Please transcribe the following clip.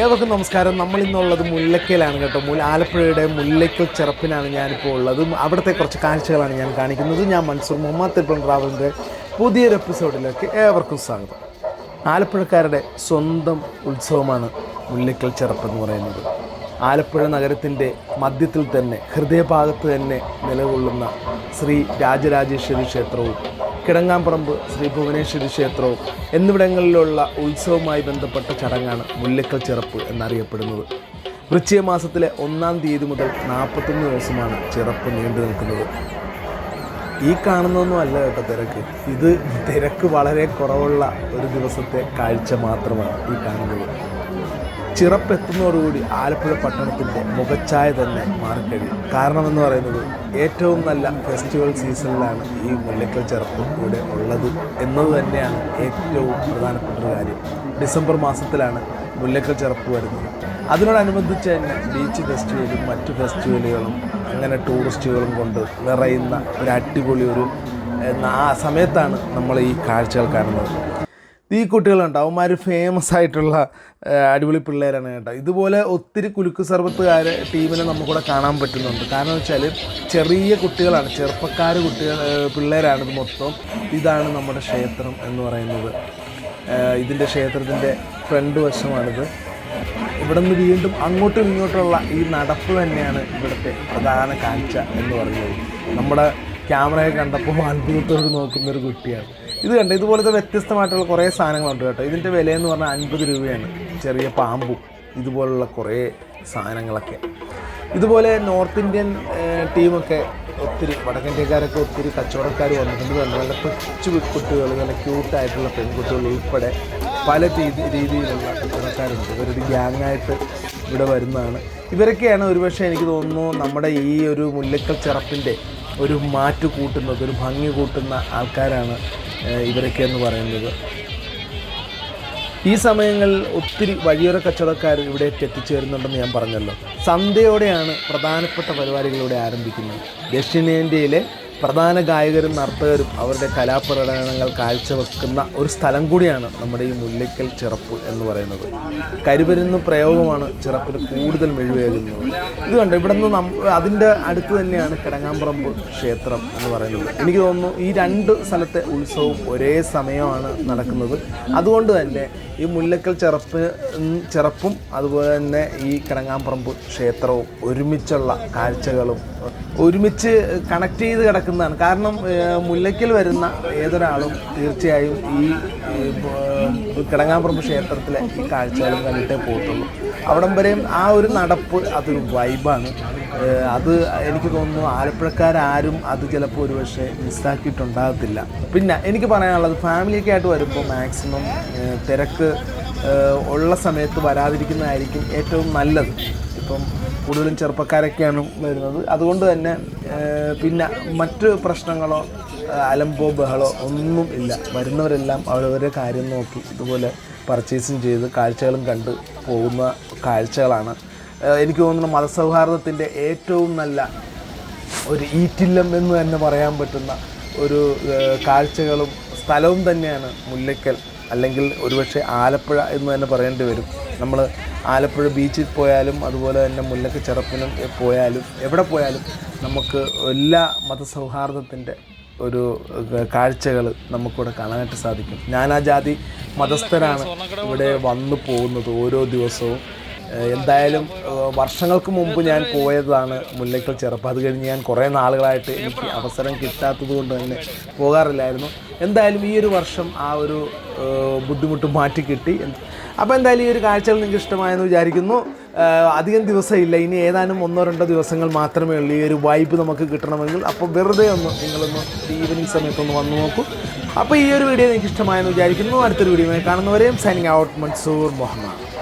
ഏവർക്കും നമസ്കാരം. നമ്മൾ ഇന്നുള്ളത് മുല്ലക്കയിലാണ് കേട്ടോ. മുല്ല ആലപ്പുഴയുടെ മുല്ലക്കൽ ചെറുപ്പിനാണ് ഞാനിപ്പോൾ ഉള്ളത്. അവിടുത്തെ കുറച്ച് കാഴ്ചകളാണ് ഞാൻ കാണിക്കുന്നത്. ഞാൻ മൻസൂർ മുഹമ്മദ് തിരുപ്പൻ ട്രാവലിന്റെ പുതിയൊരു എപ്പിസോഡിലേക്ക് ഏവർക്കും സ്വാഗതം. ആലപ്പുഴക്കാരുടെ സ്വന്തം ഉത്സവമാണ് മുല്ലക്കൽ ചെറുപ്പ് എന്ന് പറയുന്നത്. ആലപ്പുഴ നഗരത്തിന്റെ മധ്യത്തിൽ തന്നെ ഹൃദയഭാഗത്ത് തന്നെ നിലകൊള്ളുന്ന ശ്രീ രാജരാജേശ്വരി ക്ഷേത്രവും കിടങ്ങാമ്പറമ്പ് ശ്രീ ഭുവനേശ്വരി ക്ഷേത്രവും എന്നിവിടങ്ങളിലുള്ള ഉത്സവവുമായി ബന്ധപ്പെട്ട ചടങ്ങാണ് മുല്ലക്കൽ ചിറപ്പ് എന്നറിയപ്പെടുന്നത്. വൃശ്ചിക മാസത്തിലെ ഒന്നാം തീയതി മുതൽ നാൽപ്പത്തൊന്ന് ദിവസമാണ് ചിറപ്പ് നീണ്ടു നിൽക്കുന്നത്. ഈ കാണുന്നതൊന്നും അല്ല കേട്ടോ തിരക്ക്. ഇത് തിരക്ക് വളരെ കുറവുള്ള ഒരു ദിവസത്തെ കാഴ്ച മാത്രമാണ് ഈ കാണുന്നത്. ചിറപ്പെത്തുന്നതോടുകൂടി ആലപ്പുഴ പട്ടണത്തിന്റെ മുഖച്ഛായ തന്നെ മാറിക്കഴിയും കാരണമെന്ന് പറയുന്നത് ഏറ്റവും നല്ല ഫെസ്റ്റിവൽ സീസണിലാണ് ഈ മുല്ലക്കൽ ചിറപ്പ് ഇവിടെ ഉള്ളത് എന്നത് തന്നെയാണ് ഏറ്റവും പ്രധാനപ്പെട്ട ഒരു കാര്യം. ഡിസംബർ മാസത്തിലാണ് മുല്ലക്കൽ ചിറപ്പ് വരുന്നത്. അതിനോടനുബന്ധിച്ച് തന്നെ ബീച്ച് ഫെസ്റ്റിവലും മറ്റു ഫെസ്റ്റിവലുകളും അങ്ങനെ ടൂറിസ്റ്റുകളും കൊണ്ട് നിറയുന്ന ഒരു അടിപൊളി ഒരു ആ സമയത്താണ് നമ്മൾ ഈ കാഴ്ചകൾ കാണുന്നത്. ഈ കുട്ടികളുണ്ട്. അവന്മാർ ഫേമസ് ആയിട്ടുള്ള അടിപൊളി പിള്ളേരാണ് കേട്ടോ. ഇതുപോലെ ഒത്തിരി കുലുക്ക് സർബത്തുകാരെ ടീമിനെ നമുക്കിവിടെ കാണാൻ പറ്റുന്നുണ്ട്. കാരണം വെച്ചാൽ ചെറിയ കുട്ടികളാണ്. ചെറുപ്പക്കാർ കുട്ടികൾ പിള്ളേരാണ് ഇത് മൊത്തം. ഇതാണ് നമ്മുടെ ക്ഷേത്രം എന്ന് പറയുന്നത്. ഇതിന്റെ ക്ഷേത്രത്തിന്റെ ഫ്രണ്ട് വശമാണിത്. ഇവിടെ നിന്ന് വീണ്ടും അങ്ങോട്ടും ഇങ്ങോട്ടുള്ള ഈ നടപ്പ് തന്നെയാണ് ഇവിടുത്തെ പ്രധാന കാഴ്ച എന്ന് പറയുന്നത്. നമ്മുടെ ക്യാമറയെ കണ്ടപ്പോൾ അത്ഭുതത്തോട് നോക്കുന്നൊരു കുട്ടിയാണ്. ഇത് കണ്ടോ? ഇതുപോലത്തെ വ്യത്യസ്തമായിട്ടുള്ള കുറേ സാധനങ്ങളുണ്ട് കേട്ടോ. ഇതിന്റെ വിലയെന്ന് പറഞ്ഞാൽ അൻപത് രൂപയാണ്. ചെറിയ പാമ്പും ഇതുപോലുള്ള കുറേ സാധനങ്ങളൊക്കെ. ഇതുപോലെ നോർത്ത് ഇന്ത്യൻ ടീമൊക്കെ ഒത്തിരി വടക്കൻഡ്യക്കാരൊക്കെ ഒത്തിരി കച്ചവടക്കാർ വന്നിട്ടുണ്ട്. തന്നെ നല്ല കൊച്ചു കുട്ടികൾ നല്ല ക്യൂട്ടായിട്ടുള്ള പെൺകുട്ടികൾ ഉൾപ്പെടെ പല രീതി രീതിയിലുള്ള കച്ചവടക്കാരുണ്ട്. ഇവരൊരു ഗ്യാങ്ങായിട്ട് ഇവിടെ വരുന്നതാണ്. ഇവരൊക്കെയാണ് ഒരുപക്ഷെ എനിക്ക് തോന്നുന്നു നമ്മുടെ ഈ ഒരു മുല്ലക്കൽ ചിറപ്പിന്റെ ഒരു മാറ്റ് കൂട്ടുന്നത് ഒരു ഭംഗി കൂട്ടുന്ന ആൾക്കാരാണ് ഇവരൊക്കെ എന്ന് പറയുന്നത്. ഈ സമയങ്ങളിൽ ഒത്തിരി വഴിയോര കച്ചവടക്കാർ ഇവിടെ എത്തിച്ചേരുന്നുണ്ടെന്ന് ഞാൻ പറഞ്ഞല്ലോ. സന്ധ്യയോടെയാണ് പ്രധാനപ്പെട്ട പരിപാടികളിവിടെ ആരംഭിക്കുന്നത്. ദക്ഷിണേന്ത്യയിലെ പ്രധാന ഗായകരും നർത്തകരും അവരുടെ കലാപ്രകടനങ്ങൾ കാഴ്ചവെക്കുന്ന ഒരു സ്ഥലം കൂടിയാണ് നമ്മുടെ ഈ മുല്ലയ്ക്കൽ ചിറപ്പ് എന്ന് പറയുന്നത്. കരുവരുന്ന പ്രയോഗമാണ് ചിറപ്പിന് കൂടുതൽ മെഴുവേകുന്നത് ഇത് കണ്ടോ ഇവിടെ നിന്ന് അതിന്റെ അടുത്ത് തന്നെയാണ് കിടങ്ങാമ്പറമ്പ് ക്ഷേത്രം എന്ന് പറയുന്നത്. എനിക്ക് തോന്നുന്നു ഈ രണ്ട് സ്ഥലത്തെ ഉത്സവവും ഒരേ സമയമാണ് നടക്കുന്നത്. അതുകൊണ്ട് തന്നെ ഈ മുല്ലക്കൽ ചിറപ്പ് ചിറപ്പും അതുപോലെ തന്നെ ഈ കിടങ്ങാമ്പറമ്പ് ക്ഷേത്രവും ഒരുമിച്ചുള്ള കാഴ്ചകളും ഒരുമിച്ച് കണക്ട് ചെയ്ത് കിടക്കുന്നതാണ് കാരണം മുല്ലയ്ക്കൽ വരുന്ന ഏതൊരാളും തീർച്ചയായും ഈ ഈ, ക്ഷേത്രത്തിലെ ഈ കാഴ്ചകളും കണ്ടിട്ടേ പോകത്തുള്ളൂ. അവിടം വരെയും ആ ഒരു നടപ്പ് അതൊരു വൈബാണ്. അത് എനിക്ക് തോന്നുന്നു ആലപ്പുഴക്കാരും അത് ചിലപ്പോൾ ഒരുപക്ഷെ മിസ്സാക്കിയിട്ടുണ്ടാകത്തില്ല. പിന്നെ എനിക്ക് പറയാനുള്ളത് ഫാമിലിയൊക്കെ ആയിട്ട് വരുമ്പോൾ മാക്സിമം തിരക്ക് ഉള്ള സമയത്ത് വരാതിരിക്കുന്നതായിരിക്കും ഏറ്റവും നല്ലത്. ഇപ്പം കൂടുതലും ചെറുപ്പക്കാരൊക്കെയാണ് വരുന്നത്. അതുകൊണ്ട് തന്നെ പിന്നെ മറ്റ് പ്രശ്നങ്ങളോ അലമ്പോ ബഹളോ ഒന്നും ഇല്ല. വരുന്നവരെല്ലാം അവരവരെ കാര്യം നോക്കി ഇതുപോലെ പർച്ചേസും ചെയ്ത് കാഴ്ചകളും കണ്ട് പോകുന്ന കാഴ്ചകളാണ്. എനിക്ക് തോന്നുന്നു മതസൗഹാർദ്ദത്തിന്റെ ഏറ്റവും നല്ല ഒരു ഈറ്റില്ലം എന്ന് തന്നെ പറയാൻ പറ്റുന്ന ഒരു കാഴ്ചകളും സ്ഥലവും തന്നെയാണ് മുല്ലയ്ക്കൽ. അല്ലെങ്കിൽ ഒരുപക്ഷെ ആലപ്പുഴ എന്ന് തന്നെ പറയേണ്ടി വരും. നമ്മൾ ആലപ്പുഴ ബീച്ചിൽ പോയാലും അതുപോലെ തന്നെ മുല്ലക്ക് ചെറുപ്പിനും പോയാലും എവിടെ പോയാലും നമുക്ക് എല്ലാ മതസൗഹാർദ്ദത്തിന്റെ ഒരു കാഴ്ചകൾ നമുക്കിവിടെ കാണാനായിട്ട് സാധിക്കും. ഞാൻ ആ ജാതി മതസ്ഥരാണ് ഇവിടെ വന്നു പോകുന്നത് ഓരോ ദിവസവും. എന്തായാലും വർഷങ്ങൾക്ക് മുമ്പ് ഞാൻ പോയതാണ് മുല്ലയ്ക്കൽ ചെറുപ്പം. അത് കഴിഞ്ഞ് ഞാൻ കുറേ നാളുകളായിട്ട് എനിക്ക് അവസരം കിട്ടാത്തത് കൊണ്ട് തന്നെ പോകാറില്ലായിരുന്നു. എന്തായാലും ഈ ഒരു വർഷം ആ ഒരു ബുദ്ധിമുട്ട് മാറ്റി കിട്ടി അപ്പോൾ എന്തായാലും ഈ ഒരു കാഴ്ചകൾ നിങ്ങൾക്ക് ഇഷ്ടമായെന്ന് വിചാരിക്കുന്നു. അധികം ദിവസമില്ല ഇനി ഏതാനും ഒന്നോ രണ്ടോ ദിവസങ്ങൾ മാത്രമേ ഉള്ളൂ ഈ ഒരു വൈബ് നമുക്ക് കിട്ടണമെങ്കിൽ. അപ്പോൾ വെറുതെ ഒന്ന് നിങ്ങളൊന്ന് ഈവനിങ് സമയത്തൊന്ന് വന്നു നോക്കൂ. അപ്പോൾ ഈ ഒരു വീഡിയോ നിങ്ങൾക്ക് ഇഷ്ടമായെന്ന് വിചാരിക്കുന്നു. അടുത്തൊരു വീഡിയോ കാണുന്നവരെയും സൈനിങ് ഔട്ട് മൻസൂർ മുഹമ്മദ്.